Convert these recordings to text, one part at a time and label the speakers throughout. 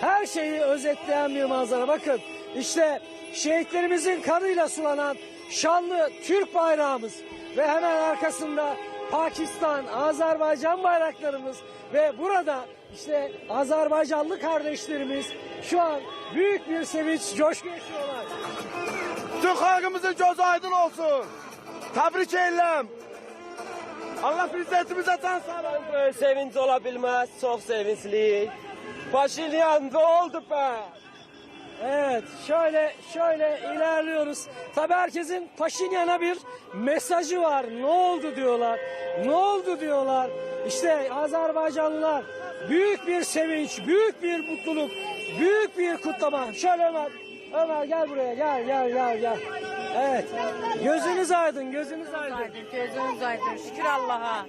Speaker 1: her şeyi özetleyen bir manzara. Bakın işte şehitlerimizin kanıyla sulanan şanlı Türk bayrağımız ve hemen arkasında Pakistan, Azerbaycan bayraklarımız ve burada işte Azerbaycanlı kardeşlerimiz şu an büyük bir sevinç, coşku yaşıyorlar.
Speaker 2: Türk halkımızın gözü aydın olsun. Tebrik eylem. Allah milletimize can sağlığı.
Speaker 3: Böyle sevinç olabilmez. Çok sevinçli. Paşinyan ne oldu be?
Speaker 1: Evet, şöyle şöyle ilerliyoruz. Tabii herkesin Paşinyan'a bir mesajı var. Ne oldu diyorlar. Ne oldu diyorlar. İşte Azerbaycanlılar büyük bir sevinç, büyük bir mutluluk, büyük bir kutlama. Şöyle Ömer, Ömer gel buraya gel gel gel gel. Evet. Gözünüz aydın, gözünüz aydın.
Speaker 4: gözünüz aydın. Şükür Allah'a.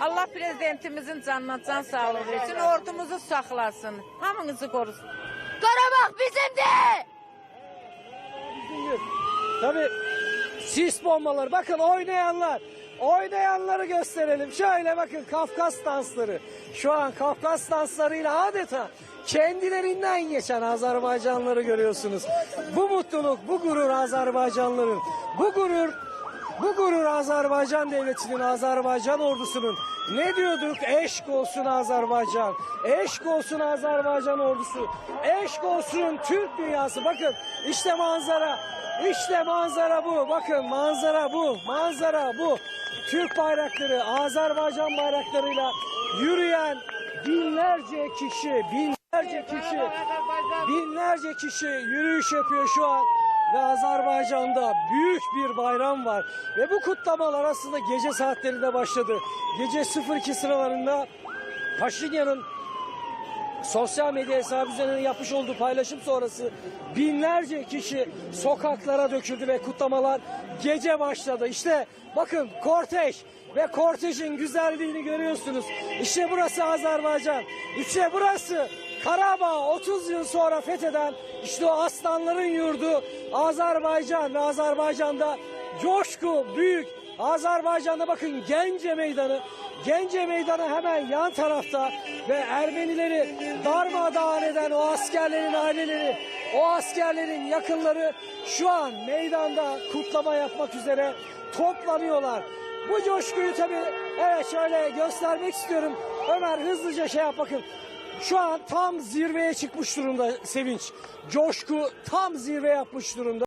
Speaker 4: Allah prezidentimizin canına can sağlığı versin. Ordumuzu saklasın. Hamınızı korusun. Qarabağ bizimdir.
Speaker 1: Bizim Tabii sis bombaları. Bakın oynayanlar. Oynayanları gösterelim. Şöyle bakın Kafkas dansları. Şu an Kafkas danslarıyla adeta kendilerinden geçen Azerbaycanlıları görüyorsunuz. Bu mutluluk, bu gurur Azerbaycanlıların. Bu gurur bu gurur Azerbaycan devletinin, Azerbaycan ordusunun. Ne diyorduk? Eşk olsun Azerbaycan. Eşk olsun Azerbaycan ordusu. Eşk olsun Türk dünyası. Bakın işte manzara. İşte manzara bu. Bakın manzara bu. Manzara bu. Türk bayrakları, Azerbaycan bayraklarıyla yürüyen binlerce kişi, binlerce kişi, binlerce kişi yürüyüş yapıyor şu an ve Azerbaycan'da büyük bir bayram var. Ve bu kutlamalar aslında gece saatlerinde başladı. Gece 02 sıralarında Paşinyan'ın sosyal medya hesabı üzerinden yapmış olduğu paylaşım sonrası binlerce kişi sokaklara döküldü ve kutlamalar gece başladı. İşte bakın kortej ve kortejin güzelliğini görüyorsunuz. İşte burası Azerbaycan. İşte burası Karabağ 30 yıl sonra fetheden işte o aslanların yurdu Azerbaycan ve Azerbaycan'da coşku büyük. Azerbaycan'da bakın Gence Meydanı. Gence Meydanı hemen yan tarafta ve Ermenileri darmadağın eden o askerlerin aileleri, o askerlerin yakınları şu an meydanda kutlama yapmak üzere toplanıyorlar. Bu coşkuyu tabii evet şöyle göstermek istiyorum. Ömer hızlıca şey yap bakın. Şu an tam zirveye çıkmış durumda sevinç. Coşku tam zirve yapmış durumda.